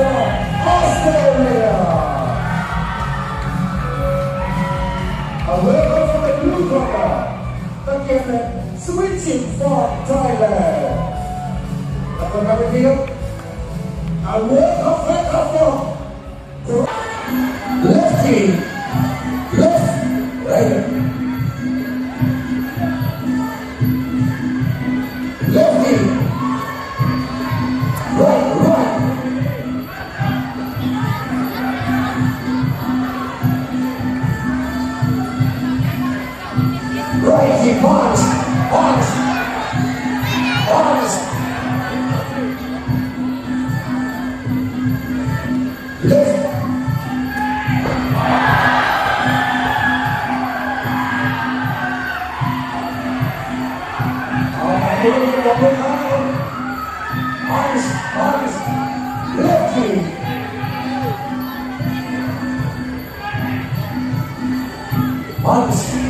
from Australia. A welcome from the newcomer, again, switching from Thailand. That's another deal. A welcome, welcome from Lefty. be honest. Honest. Honest. Listen. Honest, honest, listen. Honest.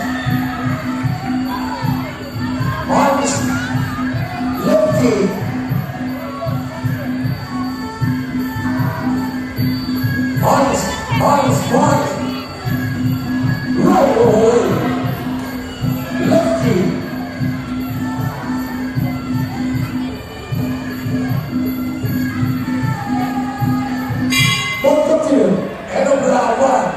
right, right away, lefty. Bom dia, era o Brava.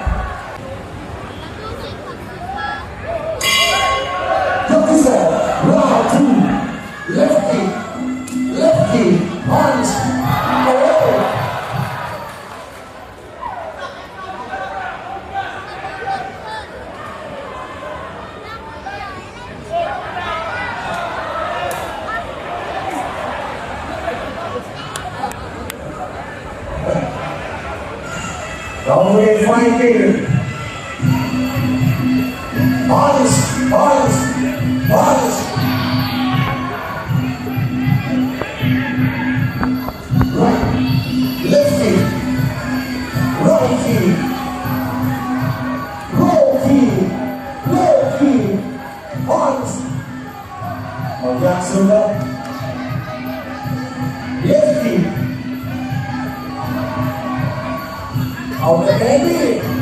Only fighting. Honest, honest, here. Right, left feet, right feet, feet, low feet, honest. On. Oh can